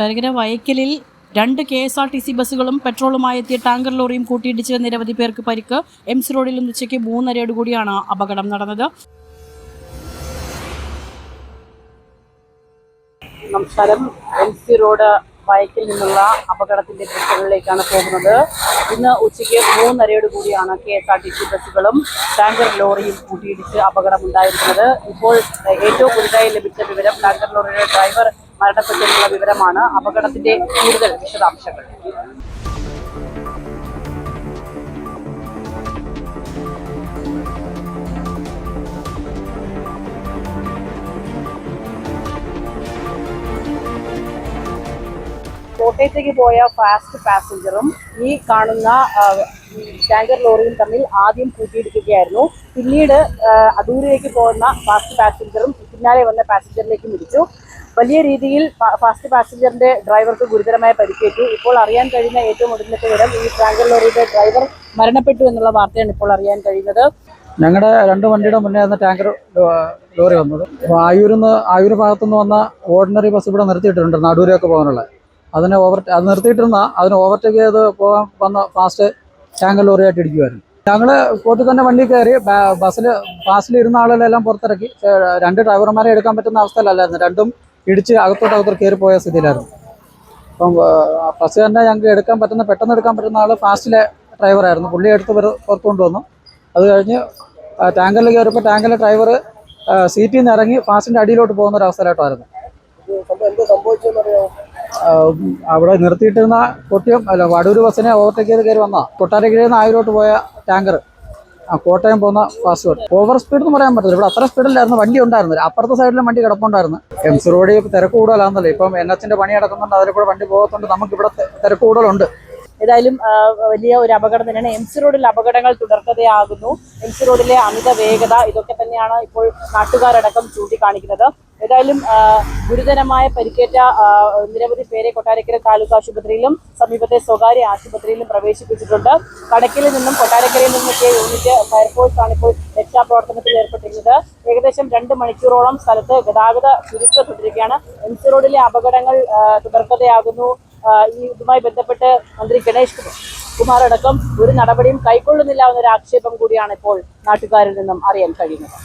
കൊട്ടാരക്കര വൈക്കലിൽ രണ്ട് K S R T C ബസ്സുകളും പെട്രോളുമായി എത്തിയ ടാങ്കർ ലോറിയും കൂട്ടിയിടിച്ച് നിരവധി പേർക്ക് പരിക്ക്. എം സി റോഡിൽ ഇന്ന് ഉച്ചയ്ക്ക് മൂന്നരയോട് കൂടിയാണ് അപകടം നടന്നത്. നമസ്കാരം. എം സി റോഡ് ബൈക്കിൽ നിന്നുള്ള അപകടത്തിന്റെ ദൃശ്യങ്ങളിലേക്കാണ് പോകുന്നത്. ഇന്ന് ഉച്ചയ്ക്ക് മൂന്നരയോട് കൂടിയാണ് K S R T C ബസ്സുകളും ടാങ്കർ ലോറിയും കൂട്ടിയിടിച്ച് അപകടമുണ്ടായിരിക്കുന്നത് ഇപ്പോൾ ഏറ്റവും പുതുതായി ലഭിച്ച വിവരം ടാങ്കർ ലോറിയുടെ ഡ്രൈവർ മരണപ്പെട്ടെന്നുള്ള വിവരമാണ് അപകടത്തിന്റെ കൂടുതൽ വിശദാംശങ്ങൾ. കോട്ടയത്തേക്ക് പോയ ഫാസ്റ്റ് പാസഞ്ചറും ഈ കാണുന്ന ടാങ്കർ ലോറിയും തമ്മിൽ ആദ്യം കൂട്ടിയിടിക്കുകയായിരുന്നു. പിന്നീട് അദൂരേക്ക് പോകുന്ന ഫാസ്റ്റ് പാസഞ്ചറും പിന്നാലെ വന്ന പാസഞ്ചറിലേക്കും ഇടിച്ചു. വലിയ രീതിയിൽ ഫാസ്റ്റ് പാസഞ്ചറിന്റെ ഡ്രൈവർക്ക് ഗുരുതരമായ പരിക്കേറ്റു. ഇപ്പോൾ അറിയാൻ കഴിയുന്ന ഏറ്റവും ഒടുവിലത്തെ വിവരം ഈ ടാങ്കർ ലോറിയുടെ ഡ്രൈവർ മരണപ്പെട്ടു എന്നുള്ള വാർത്തയാണ് ഇപ്പോൾ അറിയാൻ കഴിയുന്നത്. ഞങ്ങളുടെ രണ്ട് വണ്ടിയുടെ മുന്നേ വന്ന ടാങ്കർ ലോറി വന്നത്. ആയൂരിൽ നിന്ന് ആയൂർ ഭാഗത്തുനിന്ന് വന്ന ഓർഡിനറി ബസ് ഇവിടെ നിർത്തിയിട്ടുണ്ട് നടൂരൊക്കെ പോകാനുള്ള. അതിനെ ഓവർ അത് നിർത്തിയിട്ടിരുന്ന അതിനെ ഓവർടേക്ക് ചെയ്ത് പോകാൻ വന്ന ഫാസ്റ്റ് ടാങ്കർ ലോറിയായിട്ട് ഇടിക്കുമായിരുന്നു ഞങ്ങൾ കോട്ടിൽ തന്നെ വണ്ടി കയറി ബസ്സിൽ ഫാസ്റ്റിൽ ഇരുന്ന ആളുകളെല്ലാം പുറത്തിറക്കി. രണ്ട് ഡ്രൈവർമാരെ എടുക്കാൻ പറ്റുന്ന അവസ്ഥയിലല്ലായിരുന്നു. രണ്ടും ഇടിച്ച് അകത്തോട്ട് അകത്തോട്ട് കയറി പോയ സ്ഥിതിയിലായിരുന്നു. അപ്പം ബസ് തന്നെ ഞങ്ങൾക്ക് എടുക്കാൻ പറ്റുന്ന പെട്ടെന്ന് എടുക്കാൻ പറ്റുന്ന ആൾ ഫാസ്റ്റിലെ ഡ്രൈവറായിരുന്നു പുള്ളി എടുത്ത് പുറത്ത് കൊണ്ടുവന്നു അത് കഴിഞ്ഞ് ടാങ്കറിൽ കയറിയപ്പോൾ ടാങ്കറിലെ ഡ്രൈവർ സീറ്റിൽ നിന്ന് ഇറങ്ങി ഫാസ്റ്റിന്റെ അടിയിലോട്ട് പോകുന്ന ഒരു അവസരമായിട്ടായിരുന്നു അവിടെ നിർത്തിയിട്ടിരുന്ന കൊട്ടിയം അല്ല വടൂർ ബസ്സിനെ ഓവർടേക്ക് ചെയ്ത് കയറി വന്ന കൊട്ടാരക്കരയിൽ നിന്ന് ആയിരോട്ട് പോയ ടാങ്കർ. ആ കോട്ടയം പോകുന്ന ഫാസ്റ്റ് ഓവർ സ്പീഡ് എന്ന് പറയാൻ പറ്റില്ല ഇവിടെ അത്ര സ്പീഡിലായിരുന്നു വണ്ടി ഉണ്ടായിരുന്നു. അപ്പുറത്തെ സൈഡിലും വണ്ടി കിടപ്പുണ്ടായിരുന്നു. എം സി റോഡിൽ തിരക്ക് കൂടുതലാണെന്നല്ലേ. ഇപ്പം എൻ എച്ചിന്റെ പണി നടക്കുന്നുണ്ട്. അതിൽ കൂടെ വണ്ടി പോകത്തുണ്ട്. നമുക്ക് ഇവിടെ തിരക്ക് കൂടുതലുണ്ട്. ഏതായാലും വലിയ ഒരു അപകടം തന്നെയാണ്. എം സി റോഡിൽ അപകടങ്ങൾ തുടർക്കഥയാകുന്നു. എം സി റോഡിലെ അമിത വേഗത ഇതൊക്കെ തന്നെയാണ് ഇപ്പോൾ നാട്ടുകാരടക്കം ചൂണ്ടിക്കാണിക്കുന്നത്. ഏതായാലും ഗുരുതരമായ പരിക്കേറ്റ നിരവധി പേരെ കൊട്ടാരക്കര താലൂക്ക് ആശുപത്രിയിലും സമീപത്തെ സ്വകാര്യ ആശുപത്രിയിലും പ്രവേശിപ്പിച്ചിട്ടുണ്ട്. കടക്കിൽ നിന്നും കൊട്ടാരക്കരയിൽ നിന്നൊക്കെ യൂണിറ്റ് ഫയർഫോഴ്സ് ആണ് ഇപ്പോൾ രക്ഷാപ്രവർത്തനത്തിൽ ഏർപ്പെട്ടിരുന്നത് ഏകദേശം രണ്ട് മണിക്കൂറോളം സ്ഥലത്ത് ഗതാഗത ചുരുക്കം തുടരുകയാണ്. എം സി റോഡിലെ അപകടങ്ങൾ തുടർക്കഥയാകുന്നു. ഈ ഇതുമായി ബന്ധപ്പെട്ട് മന്ത്രി ഗണേഷ് കുമാർ അടക്കം ഒരു നടപടിയും കൈക്കൊള്ളുന്നില്ല എന്നൊരു ആക്ഷേപം കൂടിയാണ് ഇപ്പോൾ നാട്ടുകാരിൽ നിന്നും അറിയാൻ കഴിയുന്നത്.